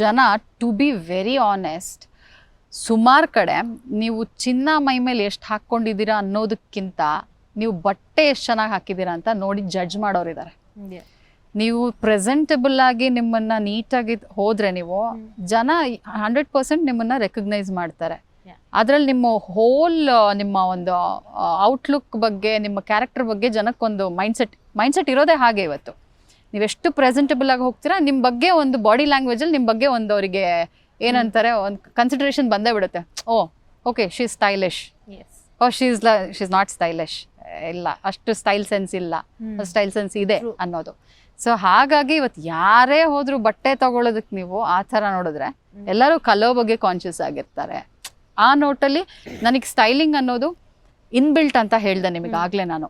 ಜನ to be very honest ಸುಮಾರು ಕಡೆ ನೀವು ಚಿನ್ನ ಮೈ ಮೇಲೆ ಎಷ್ಟು ಹಾಕ್ಕೊಂಡಿದ್ದೀರಾ ಅನ್ನೋದಕ್ಕಿಂತ ನೀವು ಬಟ್ಟೆ ಎಷ್ಟು ಚೆನ್ನಾಗಿ ಹಾಕಿದ್ದೀರಾ ಅಂತ ನೋಡಿ ಜಡ್ಜ್ ಮಾಡೋರಿದ್ದಾರೆ ನೀವು ಪ್ರೆಸೆಂಟಬಲ್ ಆಗಿ ನಿಮ್ಮನ್ನ ನೀಟಾಗಿ ಹೋದ್ರೆ ನೀವು ಜನ ಹಂಡ್ರೆಡ್ ಪರ್ಸೆಂಟ್ ನಿಮ್ಮನ್ನ ರೆಕಗ್ನೈಸ್ ಮಾಡ್ತಾರೆ. ಅದ್ರಲ್ಲಿ ನಿಮ್ಮ ಹೋಲ್ ನಿಮ್ಮ ಒಂದು ಔಟ್ಲುಕ್ ಬಗ್ಗೆ ನಿಮ್ಮ ಕ್ಯಾರೆಕ್ಟರ್ ಬಗ್ಗೆ ಜನಕ್ಕೊಂದು ಮೈಂಡ್ಸೆಟ್ ಮೈಂಡ್ಸೆಟ್ ಇರೋದೇ ಹಾಗೆ ಇವತ್ತು. ನೀವೆಷ್ಟು ಪ್ರೆಸೆಂಟಬಲ್ ಆಗಿ ಹೋಗ್ತೀರಾ ನಿಮ್ಮ ಬಗ್ಗೆ ಒಂದು ಬಾಡಿ ಲ್ಯಾಂಗ್ವೇಜಲ್ಲಿ ನಿಮ್ಮ ಬಗ್ಗೆ ಒಂದು ಅವರಿಗೆ ಏನಂತಾರೆ ಒಂದು ಕನ್ಸಿಡರೇಷನ್ ಬಂದೇ ಬಿಡುತ್ತೆ. ಓ okay she's stylish oh she's is la she's is not stylish ಇಲ್ಲ ಅಷ್ಟು ಸ್ಟೈಲ್ ಸೆನ್ಸ್ ಇಲ್ಲ. ಸ್ಟೈಲ್ ಸೆನ್ಸ್ ಇದೆ ಅನ್ನೋದು. ಸೊ ಹಾಗಾಗಿ ಇವತ್ತು ಯಾರೇ ಹೋದ್ರು ಬಟ್ಟೆ ತಗೊಳ್ಳೋದಕ್ಕೆ ನೀವು ಆ ಥರ ನೋಡಿದ್ರೆ ಎಲ್ಲರೂ ಕಲೋ ಬಗ್ಗೆ ಕಾನ್ಶಿಯಸ್ ಆಗಿರ್ತಾರೆ. ಆ ನೋಟಲ್ಲಿ ನನಗೆ ಸ್ಟೈಲಿಂಗ್ ಅನ್ನೋದು ಇನ್ಬಿಲ್ಟ್ ಅಂತ ಹೇಳ್ದೆ ನಿಮಗೆ ಆಗಲೇ ನಾನು.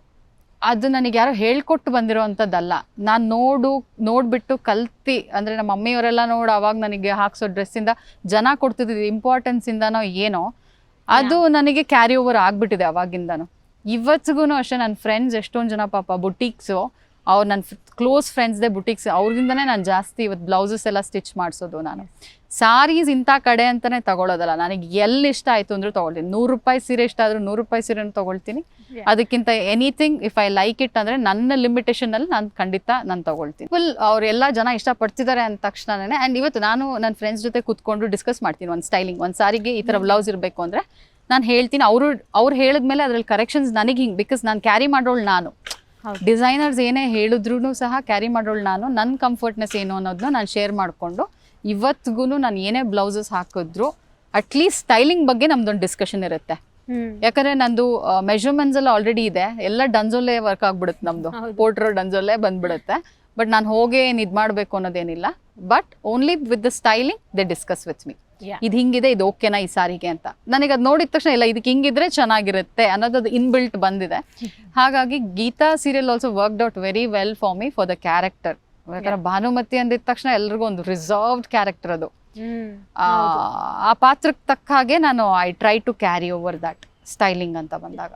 ಅದು ನನಗೆ ಯಾರೋ ಹೇಳ್ಕೊಟ್ಟು ಬಂದಿರೋವಂಥದ್ದಲ್ಲ. ನಾನು ನೋಡು ನೋಡ್ಬಿಟ್ಟು ಕಲ್ತಿ ಅಂದರೆ ನಮ್ಮ ಮಮ್ಮಿಯವರೆಲ್ಲ ನೋಡು ಅವಾಗ ನನಗೆ ಹಾಕ್ಸೋ ಡ್ರೆಸ್ಸಿಂದ ಜನ ಕೊಡ್ತಿದ್ದಿದ್ದು ಇಂಪಾರ್ಟೆನ್ಸ್ ಇಂದನೋ ಏನೋ ಅದು ನನಗೆ ಕ್ಯಾರಿ ಓವರ್ ಆಗಿಬಿಟ್ಟಿದೆ ಅವಾಗಿಂದನೂ. ಇವತ್ತಿಗೂ ಅಷ್ಟೇ ನನ್ನ ಫ್ರೆಂಡ್ಸ್ ಎಷ್ಟೊಂದು ಜನ ಪಾಪ ಬುಟೀಕ್ಸು ಅವ್ರು ನನ್ನ ಕ್ಲೋಸ್ ಫ್ರೆಂಡ್ಸ್ದೇ ಬುಟಿಕ್ಸ್ ಅವ್ರಿಂದನೇ ನಾನು ಜಾಸ್ತಿ ಇವತ್ತು ಬ್ಲೌಸಸ್ ಎಲ್ಲ ಸ್ಟಿಚ್ ಮಾಡಿಸೋದು ನಾನು. ಸಾರೀಸ್ ಇಂಥ ಕಡೆ ಅಂತಲೇ ತಗೊಳ್ಳೋದಲ್ಲ ನನಗೆ ಎಲ್ಲಿ ಇಷ್ಟ ಆಯಿತು ಅಂದರೆ ತೊಗೊಳ್ತೀನಿ. ನೂರು ರೂಪಾಯಿ ಸೀರೆ ಇಷ್ಟ ಆದರೂ ನೂರು ರೂಪಾಯಿ ಸೀರೆನೂ ತೊಗೊಳ್ತೀನಿ. ಅದಕ್ಕಿಂತ anything if I like it ಅಂದರೆ ನನ್ನ ಲಿಮಿಟೇಷನಲ್ಲಿ ನಾನು ಖಂಡಿತ ನಾನು ತೊಗೊಳ್ತೀನಿ. ಫುಲ್ ಅವರೆಲ್ಲ ಜನ ಇಷ್ಟಪಡ್ತಿದ್ದಾರೆ ಅಂದ ತಕ್ಷಣನೇ ಆ್ಯಂಡ್ ಇವತ್ತು ನಾನು ನನ್ನ ಫ್ರೆಂಡ್ಸ್ ಜೊತೆ ಕೂತ್ಕೊಂಡು ಡಿಸ್ಕಸ್ ಮಾಡ್ತೀನಿ ಒಂದು ಸ್ಟೈಲಿಂಗ್ ಒಂದು ಸಾರಿಗೆ ಈ ಥರ ಬ್ಲೌಸ್ ಇರಬೇಕು ಅಂದರೆ ನಾನು ಹೇಳ್ತೀನಿ ಅವರು ಅವ್ರು ಹೇಳಿದ್ಮೇಲೆ ಅದ್ರಲ್ಲಿ ಕರೆಕ್ಷನ್ಸ್ ನನಗೆ ಹಿಂಗೆ ಬಿಕಾಸ್ ನಾನು ಕ್ಯಾರಿ ಮಾಡೋಳು ನಾನು. ಡಿಸೈನರ್ಸ್ ಏನೇ ಹೇಳಿದ್ರು ಸಹ ಕ್ಯಾರಿ ಮಾಡೋಳು ನಾನು. ನನ್ನ ಕಂಫರ್ಟ್ನೆಸ್ ಏನು ಅನ್ನೋದನ್ನ ನಾನು ಶೇರ್ ಮಾಡಿಕೊಂಡು ಇವತ್ತಿಗೂ ನಾನು ಏನೇ ಬ್ಲೌಸಸ್ ಹಾಕಿದ್ರು ಅಟ್ಲೀಸ್ಟ್ ಸ್ಟೈಲಿಂಗ್ ಬಗ್ಗೆ ನಮ್ದೊಂದು ಡಿಸ್ಕಷನ್ ಇರುತ್ತೆ. ಯಾಕಂದ್ರೆ ನಂದು ಮೆಜರ್ಮೆಂಟ್ಸ್ ಎಲ್ಲ ಆಲ್ರೆಡಿ ಇದೆ. ಎಲ್ಲ ಡನ್ಸೋಲ್ಲೇ ವರ್ಕ್ ಆಗ್ಬಿಡುತ್ತೆ ನಮ್ದು. ಪೋರ್ಟ್ರೋ ಪೋಟ್ರೋ ಡನ್ಸೋಲೆ ಬಂದ್ಬಿಡುತ್ತೆ. ಬಟ್ ನಾನು ಹೋಗಿ ಏನು ಇದು ಮಾಡಬೇಕು ಅನ್ನೋದೇನಿಲ್ಲ. But only with the styling they discuss with me. ಇದು ಹಿಂಗಿದೆ ಇದು ಓಕೆನಾ ಈ ಸಾರಿಗೆ ಅಂತ. ನನಗೆ ಅದು ನೋಡಿದ ತಕ್ಷಣ ಇಲ್ಲ ಇದಕ್ಕೆ ಹಿಂಗಿದ್ರೆ ಚೆನ್ನಾಗಿರುತ್ತೆ ಅನ್ನೋದು ಅದು ಇನ್ಬಿಲ್ಟ್ ಬಂದಿದೆ. ಹಾಗಾಗಿ Geetha serial also worked out very well for me for the character ಯಾಕಂದ್ರೆ ಭಾನುಮತಿ ಅಂದಿದ ತಕ್ಷಣ ಎಲ್ರಿಗೂ ಒಂದು ರಿಸರ್ವ್ಡ್ ಕ್ಯಾರೆಕ್ಟರ್ ಅದು. ಆ, ಆ ಪಾತ್ರಕ್ಕೆ ತಕ್ಕ ಹಾಗೆ ನಾನು I try to carry over that styling ಅಂತ ಬಂದಾಗ.